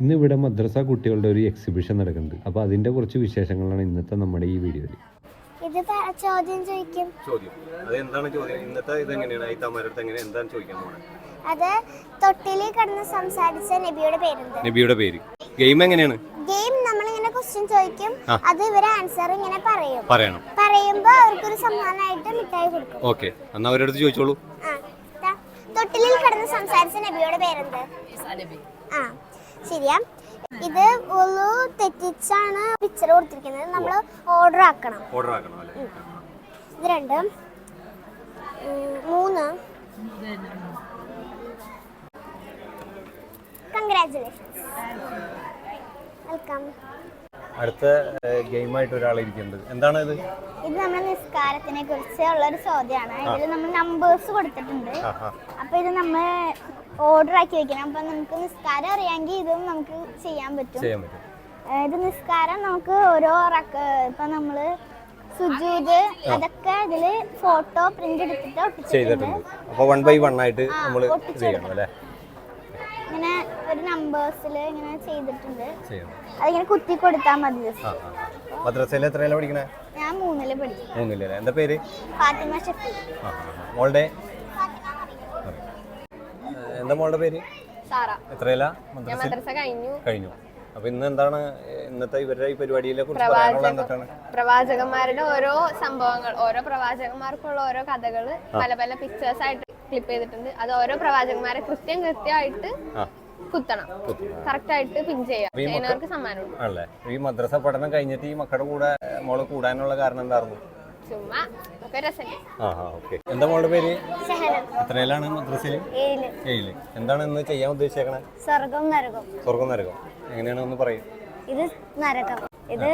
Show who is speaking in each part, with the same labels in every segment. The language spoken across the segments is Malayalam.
Speaker 1: ഇന്ന് ഇവിടെ മദ്രസ കുട്ടികളുടെ ഒരു എക്സിബിഷൻ നടക്കുന്നുണ്ട്. അപ്പോൾ അതിന്റെ കുറച്ച് വിശേഷങ്ങളാണ് ഇന്നത്തെ നമ്മുടെ ഈ വീഡിയോയിൽ.
Speaker 2: ഇത് ചോദ്യം ചോദിക്കും.
Speaker 3: ചോദ്യം. അത് എന്താണ് ചോദ്യം? ഇന്നത്തെ ഇത് എങ്ങനെയാണ് ഈ തമാരടുത്ത് എങ്ങനെ എന്താണ് ചോദിക്കാൻ
Speaker 2: അത് തൊട്ടിലിൽ കിടന്ന് സംസാരിച്ച നബിയുടെ പേരെന്ത്
Speaker 3: നബിയുടെ പേര്. ഗെയിം എങ്ങനെയാണ്?
Speaker 2: ഗെയിം നമ്മൾ ഇങ്ങനെ ക്വസ്റ്റ്യൻ ചോദിക്കും അത് ഇവർ ആൻസർ ഇങ്ങനെ പറയും.
Speaker 3: പറയണം.
Speaker 2: പറയുമ്പോ അവർക്കൊരു സമ്മാനമായിട്ട് മിഠായി കൊടുക്കും.
Speaker 3: ഓക്കെ. എന്നാ അവരടുത്ത് ചോദിച്ചോളൂ.
Speaker 2: ആ തൊട്ടിലിൽ കിടന്ന് സംസാരിച്ച നബിയുടെ പേരെന്ത്? ആ. ശരിയാ? ഇത് ഒന്ന് തെറ്റിച്ചാണ് പിക്ചർ കൊടുത്തിരിക്കുന്നത്. നമ്മൾ ഓർഡർ ആക്കണം.
Speaker 3: ഓർഡർ ആക്കണം അല്ലേ?
Speaker 2: ഇത് രണ്ട്. മൂന്ന്. കൺഗ്രാറ്റുലേഷൻസ് വെൽക്കം
Speaker 3: അടുത്ത ഗെയിമായിട്ട് ഒരാൾ ഇരിക്കുന്നത് എന്താണ് ഇത്?
Speaker 2: ഇത് നമ്മുടെ നിസ്കാരത്തിനെ കുറിച്ച് ഉള്ളൊരു ചോദ്യമാണ് ഇതിൽ നമ്മൾ നമ്പേഴ്സ് കൊടുത്തിട്ടുണ്ട്. അപ്പൊ ഇത് നമ്മൾ ഓർഡർ ആക്കി വെക്കണം. അപ്പൊ നമുക്ക് നിസ്കാരം അറിയാമെങ്കിൽ ഇതും നമുക്ക് ചെയ്യാൻ പറ്റും.
Speaker 3: ചെയ്യാൻ പറ്റും.
Speaker 2: ഇത് നിസ്കാരം നമുക്ക് ഓരോ റക്ക ഇപ്പൊ നമ്മൾ സുജൂത് അതൊക്കെ ഇതിൽ ഫോട്ടോ പ്രിന്റ് എടുത്തിട്ട് ഒട്ടിച്ചിട്ടുണ്ട്.
Speaker 3: ചെയ്തിട്ടുണ്ട്. അപ്പോൾ വൺ ബൈ വൺ ആയിട്ട് നമ്മൾ ചെയ്യണം അല്ലേ?
Speaker 2: ഇങ്ങനെ ഒരു നമ്പേഴ്സിൽ ഇങ്ങനെ ചെയ്തിട്ടുണ്ട്.
Speaker 3: ചെയ്യണം.
Speaker 2: അതിങ്ങനെ കുത്തി കൊടുത്താൽ മതി. just.
Speaker 3: ആ ആ. മദ്രസയിൽ എത്രയല്ല പഠിക്കണേ?
Speaker 2: ഞാൻ മൂന്നിൽ പഠിക്കും.
Speaker 3: മൂന്നില്ലേ എന്താ പേര്?
Speaker 2: ഫാത്തിമ ഷെഫി.
Speaker 3: ആ ആ, ആ. മോളുടെ എന്താ മോളുടെ പേര്? എത്രയല്ല മദ്രസ
Speaker 4: കഴിഞ്ഞു.
Speaker 3: കഴിഞ്ഞു. അപ്പൊ ഇന്ന് എന്താണ് ഇന്നത്തെ ഇവരുടെ ഈ പരിപാടിയിലെ കുറിച്ച് പറയാനുള്ള എന്താണ്
Speaker 4: പ്രവാചകന്മാരുടെ ഓരോ സംഭവങ്ങൾ ഓരോ പ്രവാചകന്മാർക്കുള്ള ഓരോ കഥകൾ പല പല പിക്ചേഴ്സ് ആയിട്ട് ക്ലിപ്പ് ചെയ്തിട്ടുണ്ട്. അത് ഓരോ പ്രവാചകന്മാരെ കൃത്യം കൃത്യമായിട്ട് കുത്തണം. കറക്റ്റ് ആയിട്ട് പിൻ ചെയ്യാം സമ്മാനമുണ്ട്
Speaker 3: ഈ മദ്രസ പഠനം കഴിഞ്ഞിട്ട് ഈ മക്കളുടെ കൂടെ മോൾ കൂടാനുള്ള കാരണം എന്തായിരുന്നു?
Speaker 4: ചുമ്മാ ഒക്കെ രസം
Speaker 3: ആ ആ ഓക്കെ. എന്താ മോളുടെ പേര്? എത്രയിലാണ് മദ്രസയിൽ
Speaker 2: ഏഴിൽ.
Speaker 3: ഏഴിൽ. എന്താണ് ഇന്ന് ചെയ്യാൻ ഉദ്ദേശിച്ചേക്കണേ?
Speaker 2: സ്വർഗം നരകം.
Speaker 3: സ്വർഗം നരകം. എങ്ങനെയാണ് ഒന്ന് പറയും?
Speaker 2: ഇത് നരകം. ഇത്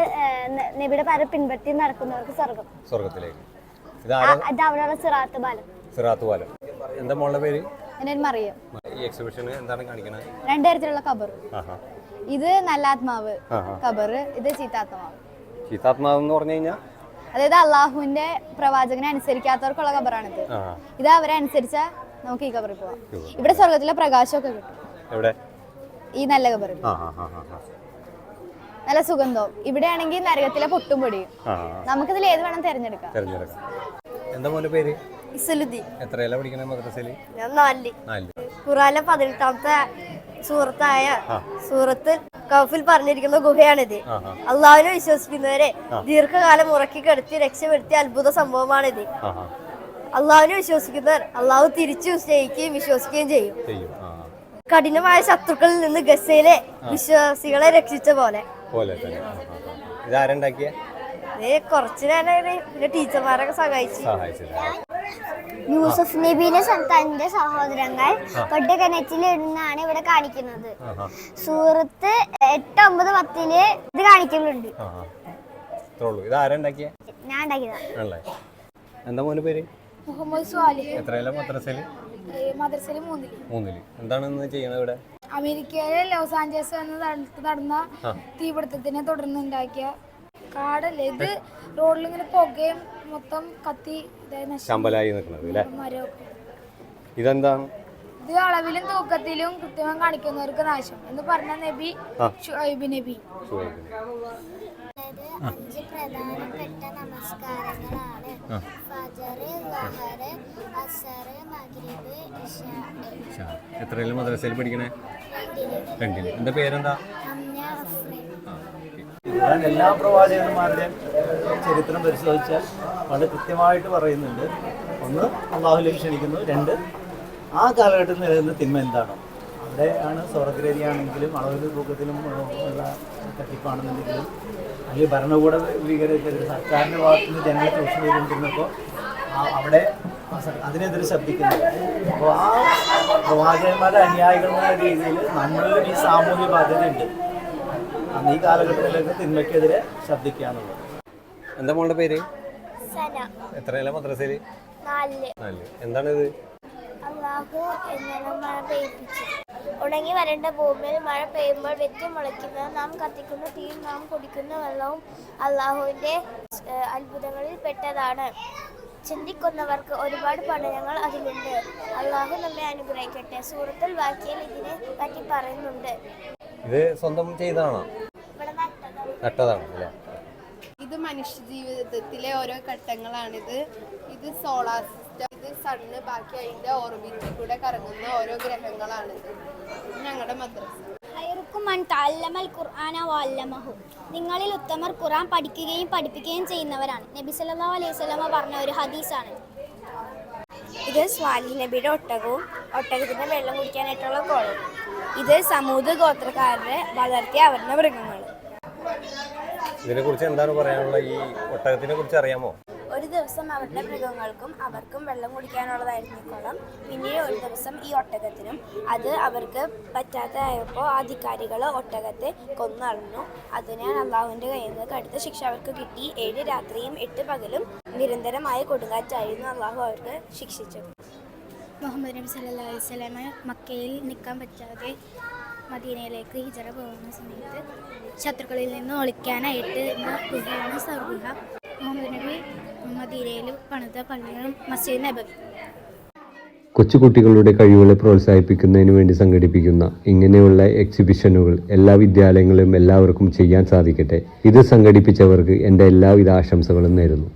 Speaker 2: നബിയുടെ പര പിൻപറ്റി നടക്കുന്നവർക്ക് സ്വർഗം.
Speaker 3: സ്വർഗത്തിലേക്ക്. ഇത് ആരാ
Speaker 2: ഇത് അവിടെയുള്ള സിറാത്ത് ബാലം
Speaker 3: സിറാത്ത് പാലം. എന്താ മോളുടെ പേര്?
Speaker 5: എന്റെ മറിയം.
Speaker 3: ഈ എക്സിബിഷന് എന്താണ് കാണിക്കണേ?
Speaker 5: രണ്ട് തരത്തിലുള്ള കബർ.
Speaker 3: ആഹാ.
Speaker 5: ഇത് നല്ലാത്മാവ്
Speaker 3: ആഹാ.
Speaker 5: കബർ ഇത് ചീത്താത്മാവ്
Speaker 3: ചീത്താത്മാവ് എന്ന് പറഞ്ഞു കഴിഞ്ഞാൽ
Speaker 5: അതായത് അള്ളാഹുവിന്റെ പ്രവാചകനെ അനുസരിക്കാത്തവർക്കുള്ള ഖബറാണ്
Speaker 3: ഇത്
Speaker 5: ഇത് അവരെ അനുസരിച്ച നമുക്ക് ഈ ഖബർ പോവാം. ഇവിടെ സ്വർഗത്തിലെ പ്രകാശമൊക്കെ കിട്ടും.
Speaker 3: എവിടെ?
Speaker 5: ഈ നല്ല ഖബർ
Speaker 3: ആ ആ ആ ആ ആ.
Speaker 5: നല്ല സുഗന്ധവും. ഇവിടെയാണെങ്കിൽ നരകത്തിലെ പൊട്ടും പൊടിയും. നമുക്കിതിൽ ഏത് വേണം തിരഞ്ഞെടുക്കാം?
Speaker 3: തിരഞ്ഞെടുക്കാം. എന്താ മോന്റെ പേര്?
Speaker 5: ഇസലുദ്ദീൻ.
Speaker 3: എത്രയല്ല പഠിക്കണേ മദ്രസയിൽ
Speaker 2: ഞാൻ നാലിൽ.
Speaker 3: നാലിൽ.
Speaker 2: ഖുറാനിലെ പതിനെട്ടാമത്തെ സൂറത്തായ
Speaker 3: ആ.
Speaker 2: സൂറത്ത് കൗഫിൽ പറഞ്ഞിരിക്കുന്ന ഗുഹയാണിത്. അള്ളാഹുവിനെ വിശ്വസിക്കുന്നവരെ ദീർഘകാലം ഉറക്കി കിടത്തി രക്ഷപ്പെടുത്തിയ അത്ഭുത സംഭവമാണിത്. അള്ളാഹുവിനെ വിശ്വസിക്കുന്നവർ അള്ളാഹു തിരിച്ചു സ്നേഹിക്കുകയും വിശ്വസിക്കുകയും ചെയ്യും. കഠിനമായ ശത്രുക്കളിൽ നിന്ന് ഗസയിലെ വിശ്വാസികളെ രക്ഷിച്ച പോലെ.
Speaker 3: പോലെ തന്നെ.
Speaker 2: കുറച്ചു നേരം പിന്നെ ടീച്ചർമാരൊക്കെ സഹായിച്ചു. യൂസഫ് നബിയിലെ തന്റെ സഹോദരങ്ങൾ പൊട്ടക്കിണറ്റിലിടുന്നാണ് ഇവിടെ കാണിക്കുന്നത്. സൂറത്ത് എട്ട് ഒമ്പത് പത്തിൽ ഇത് കാണിക്കുന്നുണ്ട്.
Speaker 3: ആ ആ. ഇത്രേ ഉള്ളൂ. ഇത് ആരുണ്ടാക്കിയ
Speaker 2: ഞാൻ ഉണ്ടാക്കിയതാ.
Speaker 3: എന്താ മോന്റെ പേര്?
Speaker 6: മുഹമ്മദ് സ്വാലിഹ്
Speaker 3: എത്രയല്ല
Speaker 6: മൂന്നിൽ.
Speaker 3: മൂന്നിൽ. എന്താണ് ഇന്ന് ചെയ്യണത് ഇവിടെ?
Speaker 6: അമേരിക്കയിലെ ലോസ് ആഞ്ചലസ് എന്ന സ്ഥലത്ത് നടന്ന തീപിടുത്തത്തിനെ തുടർന്ന് ഉണ്ടാക്കിയ കാടല്ലേ ഇത് റോഡിൽ ഇങ്ങനെ പുകയും മൊത്തം കത്തി
Speaker 3: ശമ്പലായി നിൽക്കുന്നത് അല്ലേ? ഇതെന്താണ്
Speaker 6: ഇത് അളവിലും തൂക്കത്തിലും കൃത്യമായി കാണിക്കുന്നവർക്ക് നാശം. എന്ന് പറഞ്ഞ നബി ഷുഹൈബ് നബി.
Speaker 2: അഞ്ച് പ്രധാനപ്പെട്ട നമസ്കാരങ്ങളാണ്.
Speaker 3: ആ.
Speaker 2: ഫജർ ലഹറ് അസർ മഗ്രിബ് ഇശാ
Speaker 3: ശാ. മദ്രസയിൽ പഠിക്കണേ? രണ്ടിൽ. എന്താ പേരെന്താ?
Speaker 7: ഞാൻ എല്ലാ പ്രവാചകന്മാരുടെയും ചരിത്രം പരിശോധിച്ചാൽ വളരെ കൃത്യമായിട്ട് പറയുന്നുണ്ട്. ഒന്ന് അള്ളാഹുലേക്ക് ക്ഷണിക്കുന്നു. രണ്ട് ആ കാലഘട്ടത്തിൽ നിലനിന്ന തിന്മ എന്താണോ? അവിടെയാണ് സ്വർഗരതിയാണെങ്കിലും അളവിൽ തൂക്കത്തിലും ഉള്ള തട്ടിപ്പാണെന്നുണ്ടെങ്കിലും അല്ലെങ്കിൽ ഭരണകൂട ഭീകരതയ്ക്കെതിരെ സർക്കാരിന്റെ ഭാഗത്ത് നിന്ന് ജനങ്ങളെ ചൂഷണം ചെയ്തുകൊണ്ടിരുന്നപ്പോൾ അവിടെ അതിനെതിരെ ശബ്ദിക്കുന്നത് അപ്പോൾ ആ പ്രവാചകന്മാരുടെ അനുയായികളെന്ന രീതിയിൽ നമ്മളിലും ഈ സാമൂഹ്യ ബാധ്യതയുണ്ട്. അന്ന് ഈ കാലഘട്ടത്തിലേക്ക് തിന്മയ്ക്കെതിരെ ശബ്ദിക്കുക എന്നുള്ളത്
Speaker 3: എന്താ മോളുടെ പേര്? എത്രയല്ല മദ്രസയിൽ?
Speaker 2: നാല്
Speaker 3: എന്താണ് എന്താണിത്?
Speaker 2: അള്ളാഹു ഇന്നലെ മഴ പെയ്യിപ്പിച്ചു. ഉണങ്ങി വരേണ്ട ഭൂമിയിൽ മഴ പെയ്യുമ്പോൾ വെറ്റി മുളയ്ക്കുന്ന നാം കത്തിക്കുന്ന തീയും നാം കുടിക്കുന്ന വെള്ളവും അള്ളാഹുവിന്റെ അത്ഭുതങ്ങളിൽ പെട്ടതാണ്. ചിന്തിക്കുന്നവർക്ക് ഒരുപാട് പഠനങ്ങൾ അതിലുണ്ട്. അള്ളാഹു നമ്മെ അനുഗ്രഹിക്കട്ടെ. സൂറത്തുൽ വാക്കിയിൽ ഇതിനെ പറ്റി പറയുന്നുണ്ട്.
Speaker 3: ഇത് സ്വന്തം ചെയ്തതാണോ?
Speaker 8: ഇവിടെ നട്ടതാണ്
Speaker 3: അല്ലേ
Speaker 4: ഇത് മനുഷ്യ ജീവിതത്തിലെ ഓരോ ഘട്ടങ്ങളാണിത്. ഇത് സോളാർ സിസ്റ്റം ഇത് സണ്ണ് ബാക്കി അതിന്റെ ഓർബിറ്റിൽ കൂടെ കറങ്ങുന്ന ഓരോ ഗ്രഹങ്ങളാണിത്. ഇത് ഞങ്ങളുടെ മദ്രസ.
Speaker 8: ഖുർആന നിങ്ങളിൽ ഉത്തമർ ഖുർആൻ പഠിക്കുകയും പഠിപ്പിക്കുകയും ചെയ്യുന്നവരാണ്. നബി സല്ലാ അലൈഹി വസല്ലമ പറഞ്ഞ ഒരു ഹദീസാണ്. ഇത് സ്വാലി നബിയുടെ ഒട്ടകവും ഒട്ടകത്തിന്റെ വെള്ളം കുടിക്കാനായിട്ടുള്ള കോളവും ഇത് സമൂത് ഗോത്രക്കാരുടെ വളർത്തിയ അവരുടെ മൃഗങ്ങൾ.
Speaker 3: ഇതിനെ കുറിച്ച് എന്താണ് പറയാനുള്ള ഈ ഒട്ടകത്തിനെ കുറിച്ച് അറിയാമോ?
Speaker 8: ഒരു ദിവസം അവരുടെ മൃഗങ്ങൾക്കും അവർക്കും വെള്ളം കുടിക്കാനുള്ളതായിരുന്നു കുളം. പിന്നീട് ഒരു ദിവസം ഈ ഒട്ടകത്തിനും അത് അവർക്ക് പറ്റാത്തതായപ്പോൾ അധികാരികൾ ഒട്ടകത്തെ കൊന്നളഞ്ഞു. അതിനാൽ അള്ളാഹുവിന്റെ കയ്യിൽ നിന്ന് കടുത്ത ശിക്ഷ അവർക്ക് കിട്ടി. ഏഴ് രാത്രിയും എട്ട് പകലും നിരന്തരമായ കൊടുങ്കാറ്റായിരുന്നു അള്ളാഹു അവർക്ക് ശിക്ഷിച്ചത്. മുഹമ്മദ് നബി സല്ലല്ലാഹു അലൈഹി വസല്ലമ മക്കയിൽ നിൽക്കാൻ പറ്റാതെ മദീനയിലേക്ക് ഹിജറ പോകുന്ന സമയത്ത് ശത്രുക്കളിൽ നിന്ന് ഒളിക്കാനായിട്ട് ഗുഹയാണ് സർഗുഹ മുഹമ്മദ് നബി മദീനയിൽ പണിത പള്ളികളും മസ്ജിദ് നബവി.
Speaker 1: കൊച്ചുകുട്ടികളുടെ കഴിവുകളെ പ്രോത്സാഹിപ്പിക്കുന്നതിന് വേണ്ടി സംഘടിപ്പിക്കുന്ന ഇങ്ങനെയുള്ള എക്സിബിഷനുകൾ എല്ലാ വിദ്യാലയങ്ങളിലും എല്ലാവർക്കും ചെയ്യാൻ സാധിക്കട്ടെ. ഇത് സംഘടിപ്പിച്ചവർക്ക് എന്റെ എല്ലാവിധ ആശംസകളും നേരുന്നു.